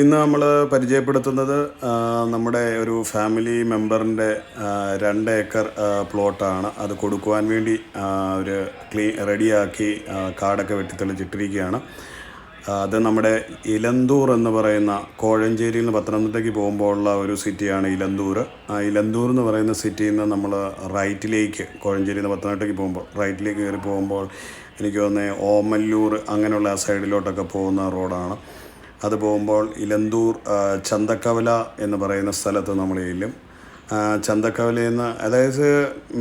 ഇന്ന് നമ്മൾ പരിചയപ്പെടുത്തുന്നത് നമ്മുടെ ഒരു ഫാമിലി മെമ്പറിന്റെ രണ്ട് ഏക്കർ പ്ലോട്ടാണ്. അത് കൊടുക്കുവാൻ വേണ്ടി ഒരു ക്ലീ റെഡിയാക്കി കാടൊക്കെ വെട്ടിത്തെളിച്ചിട്ടിരിക്കുകയാണ്. അത് നമ്മുടെ ഇലന്തൂർ എന്ന് പറയുന്ന കോഴഞ്ചേരിയിൽ നിന്ന് പത്തനംതിട്ടയ്ക്ക് പോകുമ്പോൾ ഉള്ള ഒരു സിറ്റിയാണ് ഇലന്തൂർ. ആ ഇലന്തൂർ എന്ന് പറയുന്ന സിറ്റിയിൽ നിന്ന് നമ്മൾ റൈറ്റിലേക്ക് കോഴഞ്ചേരിയിൽ നിന്ന് പത്തനംതിട്ടയ്ക്ക് പോകുമ്പോൾ റൈറ്റിലേക്ക് കയറി പോകുമ്പോൾ എനിക്ക് തോന്നുന്നത് ഓമല്ലൂർ അങ്ങനെയുള്ള ആ സൈഡിലോട്ടൊക്കെ പോകുന്ന റോഡാണ്. അത് പോകുമ്പോൾ ഇലന്തൂർ ചന്തക്കവല എന്ന് പറയുന്ന സ്ഥലത്ത് നമ്മൾ ചെല്ലും. ചന്തക്കവലയിൽ നിന്ന് അതായത്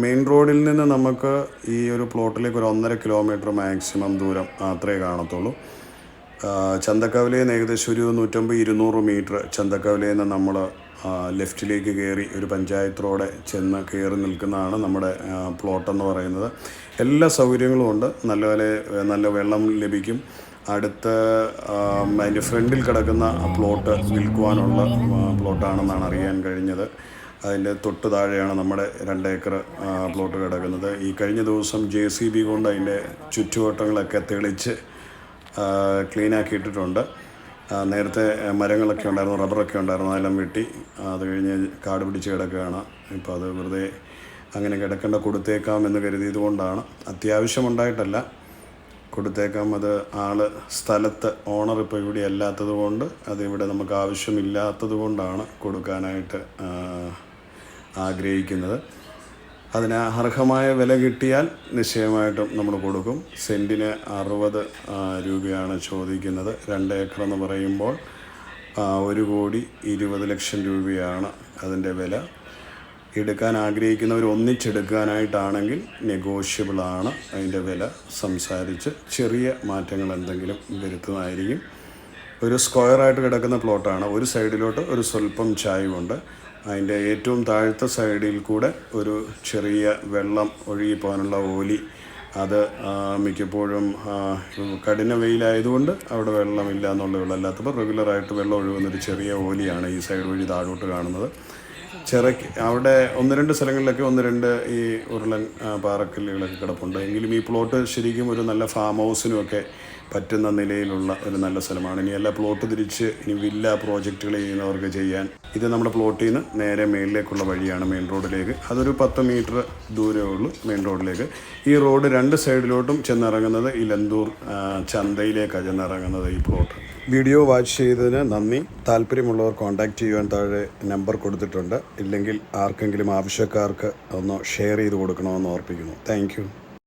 മെയിൻ റോഡിൽ നിന്ന് നമുക്ക് ഈ ഒരു പ്ലോട്ടിലേക്ക് ഒരു ഒന്നര കിലോമീറ്റർ മാക്സിമം ദൂരം അത്രേ കാണത്തുള്ളൂ. ചന്തക്കവലയിൽ നിന്ന് ഏകദേശം ഒരു നൂറ്റമ്പത് ഇരുന്നൂറ് മീറ്റർ ചന്തക്കവലയിൽ നിന്ന് നമ്മൾ ലെഫ്റ്റിലേക്ക് കയറി ഒരു പഞ്ചായത്ത് റോഡ് ചെന്ന് കയറി നിൽക്കുന്നതാണ് നമ്മുടെ പ്ലോട്ടെന്ന് പറയുന്നത്. എല്ലാ സൗകര്യങ്ങളും ഉണ്ട്. നല്ലപോലെ നല്ല വെള്ളം ലഭിക്കും. അടുത്ത അതിന്റെ ഫ്രണ്ടിൽ കിടക്കുന്ന പ്ലോട്ട് വിൽക്കുവാനുള്ള പ്ലോട്ടാണെന്നാണ് അറിയാൻ കഴിഞ്ഞത്. അതിന്റെ തൊട്ട് താഴെയാണ് നമ്മുടെ രണ്ട് ഏക്കർ പ്ലോട്ട് കിടക്കുന്നത്. ഈ കഴിഞ്ഞ ദിവസം ജെ സി ബി കൊണ്ട് അതിന്റെ ചുറ്റുവട്ടങ്ങളൊക്കെ തെളിച്ച് ഇട്ടിട്ടുണ്ട് നേരത്തെ മരങ്ങളൊക്കെ ഉണ്ടായിരുന്നു റബ്ബറൊക്കെ ഉണ്ടായിരുന്നു അതെല്ലാം വെട്ടി അത് കഴിഞ്ഞ് കാട് പിടിച്ച് കിടക്കുകയാണ്. ഇപ്പോൾ അത് വെറുതെ അങ്ങനെ കിടക്കേണ്ട കൊടുത്തേക്കാം എന്ന് കരുതിയത് കൊണ്ടാണ്. അത്യാവശ്യമുണ്ടായിട്ടല്ല കൊടുത്തേക്കാം. അത് ആൾ സ്ഥലത്ത് ഓണർ ഇപ്പോൾ ഇവിടെ അല്ലാത്തത് കൊണ്ട് അതിവിടെ നമുക്ക് ആവശ്യമില്ലാത്തത് കൊണ്ടാണ് കൊടുക്കാനായിട്ട് ആഗ്രഹിക്കുന്നത്. അതിന് അർഹമായ വില കിട്ടിയാൽ നിശ്ചയമായിട്ടും നമ്മൾ കൊടുക്കും. സെന്റിന് അറുപത് രൂപയാണ് ചോദിക്കുന്നത്. രണ്ട് ഏക്കർ എന്ന് പറയുമ്പോൾ ഒരു കോടി ഇരുപത് ലക്ഷം രൂപയാണ് അതിന്റെ വില. എടുക്കാൻ ആഗ്രഹിക്കുന്നവർ ഒന്നിച്ചെടുക്കാനായിട്ടാണെങ്കിൽ നെഗോഷ്യബിൾ ആണ്. അതിന്റെ വില സംസാരിച്ച് ചെറിയ മാറ്റങ്ങൾ എന്തെങ്കിലും വരുത്തുന്നതായിരിക്കും. ഒരു സ്ക്വയറായിട്ട് കിടക്കുന്ന പ്ലോട്ടാണ് ഒരു സൈഡിലോട്ട് ഒരു സ്വല്പം ചായവുണ്ട്. അതിന്റെ ഏറ്റവും താഴത്തെ സൈഡിൽ കൂടെ ഒരു ചെറിയ വെള്ളം ഒഴുകിപ്പോകാനുള്ള ഓലി. അത് മിക്കപ്പോഴും കഠിന വെയിലായതുകൊണ്ട് അവിടെ വെള്ളമില്ല എന്നുള്ള ഉള്ളൂ അല്ലാത്തപ്പോൾ റെഗുലറായിട്ട് വെള്ളം ഒഴുകുന്നൊരു ചെറിയ ഓലിയാണ് ഈ സൈഡ് വഴി താഴോട്ട് കാണുന്നത്. ചിറക്ക് അവിടെ ഒന്ന് രണ്ട് സ്ഥലങ്ങളിലൊക്കെ ഒന്ന് രണ്ട് ഈ ഉരുളൻ പാറക്കല്ലുകളൊക്കെ കിടപ്പുണ്ട്. എങ്കിലും ഈ പ്ലോട്ട് ശരിക്കും ഒരു നല്ല ഫാം ഹൗസിനുമൊക്കെ പറ്റുന്ന നിലയിലുള്ള ഒരു നല്ല സ്ഥലമാണ്. ഇനി എല്ലാ പ്ലോട്ട് തിരിച്ച് ഇനി വില്ല പ്രോജക്റ്റുകൾ ചെയ്യുന്നവർക്ക് ചെയ്യാൻ ഇത് നമ്മുടെ പ്ലോട്ടിൽ നിന്ന് നേരെ മേളിലേക്കുള്ള വഴിയാണ് മെയിൻ റോഡിലേക്ക് അതൊരു പത്ത് മീറ്റർ ദൂരമേ ഉള്ളൂ മെയിൻ റോഡിലേക്ക് ഈ റോഡ് രണ്ട് സൈഡിലോട്ടും ചെന്നിറങ്ങുന്നത് ഇലന്തൂർ ചന്തയിലേക്കാണ് ചെന്നിറങ്ങുന്നത് ഈ പ്ലോട്ട് വീഡിയോ വാച്ച് ചെയ്തതിന് നന്ദി. താല്പര്യമുള്ളവർ കോൺടാക്റ്റ് ചെയ്യുവാൻ താഴെ നമ്പർ കൊടുത്തിട്ടുണ്ട്. ഇല്ലെങ്കിൽ ആർക്കെങ്കിലും ആവശ്യക്കാർക്ക് ഒന്ന് ഷെയർ ചെയ്ത് കൊടുക്കണമെന്ന് ഓർപ്പിക്കുന്നു. താങ്ക്